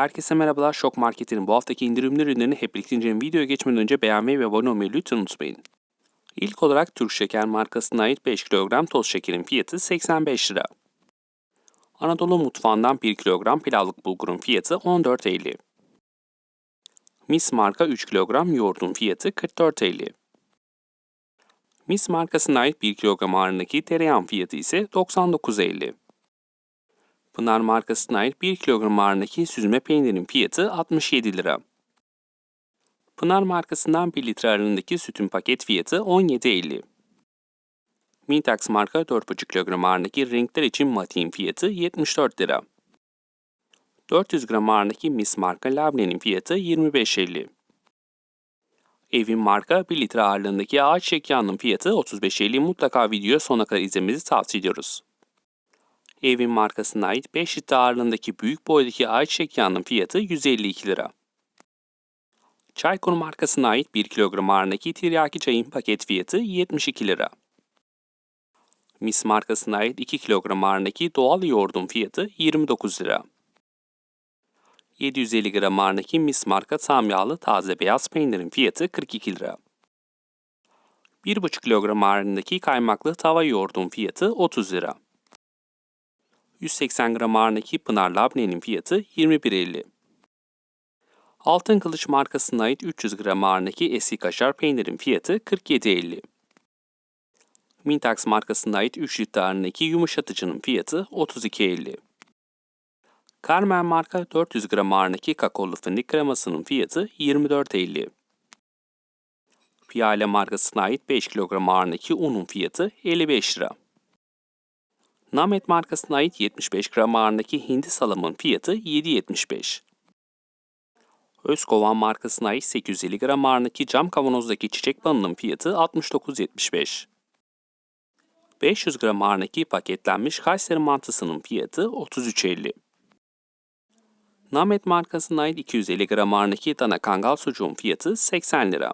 Herkese merhabalar. Şok Market'in bu haftaki indirimli ürünlerini hep birlikte inceleyelim. Videoya geçmeden önce beğenmeyi ve abone olmayı lütfen unutmayın. İlk olarak Türk Şeker markasına ait 5 kilogram toz şekerin fiyatı 85 lira. Anadolu mutfağından 1 kilogram pilavlık bulgurun fiyatı 14.50. Mis marka 3 kilogram yoğurdun fiyatı 44.50. Mis markasına ait 1 kilogram ağırlığındaki tereyağın fiyatı ise 99.50. Pınar markasına ait 1 kilogram ağırlığındaki süzme peynirin fiyatı 67 lira. Pınar markasından 1 litre ağırlığındaki sütün paket fiyatı 17.50. Mintax marka 4,5 kilogram ağırlığındaki renkler için matiğin fiyatı 74 lira. 400 gram ağırlığındaki Miss marka labnenin fiyatı 25.50. Evin marka 1 litre ağırlığındaki ağaç şekyağının fiyatı 35.50 mutlaka videoyu sona kadar izlemenizi tavsiye ediyoruz. Evin markasına ait 5 litre ağırlığındaki büyük boydaki ayçiçek yağının fiyatı 152 lira. Çaykur markasına ait 1 kilogram ağırlığındaki tiryaki çayın paket fiyatı 72 lira. Mis markasına ait 2 kilogram ağırlığındaki doğal yoğurdun fiyatı 29 lira. 750 gram ağırlığındaki Mis marka tam yağlı taze beyaz peynirin fiyatı 42 lira. 1,5 kilogram ağırlığındaki kaymaklı tava yoğurdun fiyatı 30 lira. 180 gram ağırlığındaki Pınar Labne'nin fiyatı 21.50. Altın Kılıç markasına ait 300 gram ağırlığındaki eski kaşar peynirin fiyatı 47.50. Mintax markasına ait 3 litre ağırlığındaki yumuşatıcının fiyatı 32.50. Carmen marka 400 gram ağırlığındaki kakaolu fındık kremasının fiyatı 24.50. Piyale markasına ait 5 kilogram ağırlığındaki unun fiyatı 55 lira. Namet markasına ait 75 gram ağırlığındaki hindi salamın fiyatı 7.75. Özkovan markasına ait 850 gram ağırlığındaki cam kavanozdaki çiçek balının fiyatı 69.75. 500 gram ağırlığındaki paketlenmiş Kayseri mantısının fiyatı 33.50. Namet markasına ait 250 gram ağırlığındaki dana kangal sucuğun fiyatı 80 lira.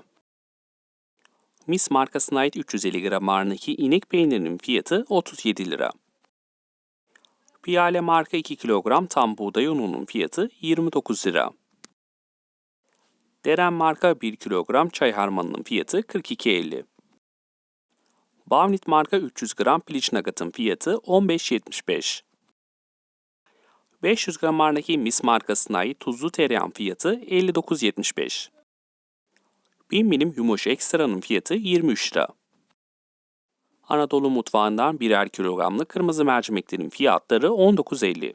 Mis markasına ait 350 gram ağırlığındaki inek peynirinin fiyatı 37 lira. Piyale marka 2 kilogram tam buğday ununun fiyatı 29 lira. Deren marka 1 kilogram çay harmanının fiyatı 42.50. Bavnit marka 300 gram piliç nugget'ın fiyatı 15.75. 500 gram ağırlığındaki Mis markasına ait tuzlu tereyağın fiyatı 59.75. 1000 milim yumuş ekstranın fiyatı 23 lira. Anadolu mutfağından birer kilogramlık kırmızı mercimeklerin fiyatları 19.50.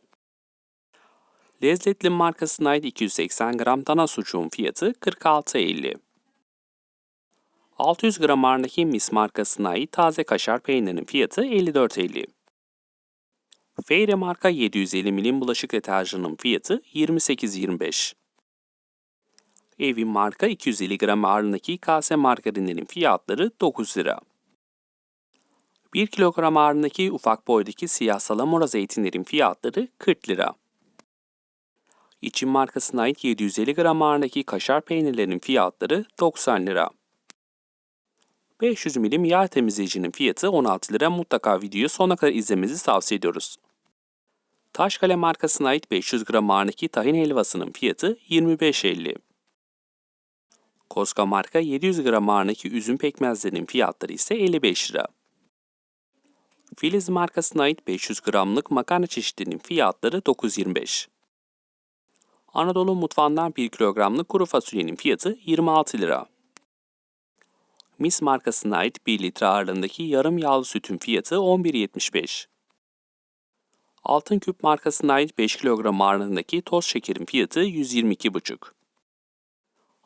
Lezzetli markasına ait 280 gram dana sucuğun fiyatı 46.50. 600 gram ağırlığındaki Mis markasına ait taze kaşar peynirinin fiyatı 54.50. Feyre marka 750 milim bulaşık deterjanının fiyatı 28.25. Evin marka 250 gram ağırlığındaki kase margarinlerin fiyatları 9 lira. 1 kilogram ağırlığındaki ufak boydaki siyah salamura zeytinlerin fiyatları 40 lira. İçin markasına ait 750 gram ağırlığındaki kaşar peynirlerin fiyatları 90 lira. 500 milim yağ temizleyicinin fiyatı 16 lira. Mutlaka videoyu sona kadar izlemenizi tavsiye ediyoruz. Taşkale markasına ait 500 gram ağırlığındaki tahin helvasının fiyatı 25.50. Koska marka 700 gram ağırlığındaki üzüm pekmezlerinin fiyatları ise 55 lira. Filiz markasına ait 500 gramlık makarna çeşitlerinin fiyatları 9.25. Anadolu mutfağından 1 kilogramlık kuru fasulyenin fiyatı 26 lira. Mis markasına ait 1 litre ağırlığındaki yarım yağlı sütün fiyatı 11.75. Altın Küp markasına ait 5 kilogram ağırlığındaki toz şekerin fiyatı 122,5.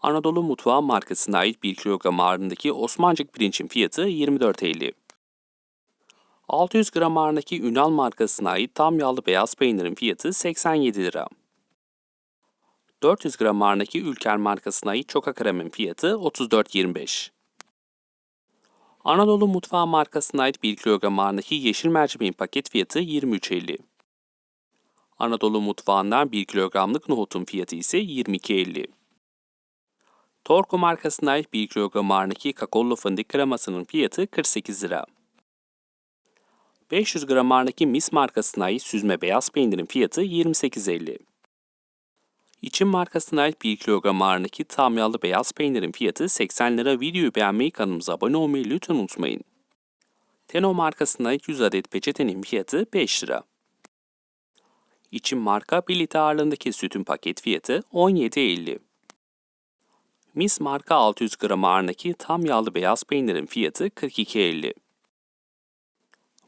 Anadolu Mutfağı markasına ait 1 kilogram ağırlığındaki Osmancık pirinçin fiyatı 24.50. 600 gram ağırlığındaki Ünal markasına ait tam yağlı beyaz peynirin fiyatı 87 lira. 400 gram ağırlığındaki Ülker markasına ait çoka kremin fiyatı 34.25. Anadolu Mutfağı markasına ait 1 kilogram ağırlığındaki yeşil mercimeğin paket fiyatı 23.50. Anadolu Mutfağı'ndan 1 kilogramlık nohutun fiyatı ise 22.50. Torku markasına ait 1 kilogram ağırlığındaki kakaolu fındık kremasının fiyatı 48 lira. 500 gram ağırlığındaki Mis markasına ait süzme beyaz peynirin fiyatı 28.50. İçin markasına ait 1 kilogram ağırlığındaki tam yağlı beyaz peynirin fiyatı 80 lira. Videoyu beğenmeyi kanalımıza abone olmayı lütfen unutmayın. Teno markasına ait 100 adet peçetenin fiyatı 5 lira. İçin marka 1 litre ağırlığındaki sütün paket fiyatı 17.50. Mis marka 600 gram ağırlığındaki tam yağlı beyaz peynirin fiyatı 42.50.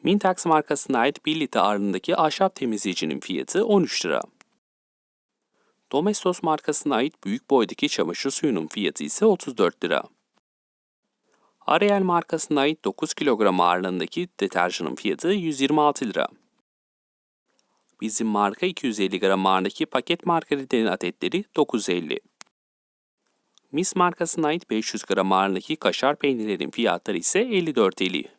Mintax markasına ait 1 litre ağırlığındaki ahşap temizleyicinin fiyatı 13 lira. Domestos markasına ait büyük boydaki çamaşır suyunun fiyatı ise 34 lira. Ariel markasına ait 9 kilogram ağırlığındaki deterjanın fiyatı 126 lira. Bizim marka 250 gram ağırlığındaki paket margaritenin adetleri 9.50. Mis markasına ait 500 gram ağırlığındaki kaşar peynirlerin fiyatları ise 54.50.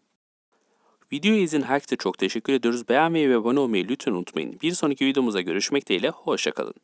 Videoyu izin herkese çok teşekkür ediyoruz. Beğenmeyi ve abone olmayı lütfen unutmayın. Bir sonraki videomuzda görüşmek dileğiyle. Hoşçakalın.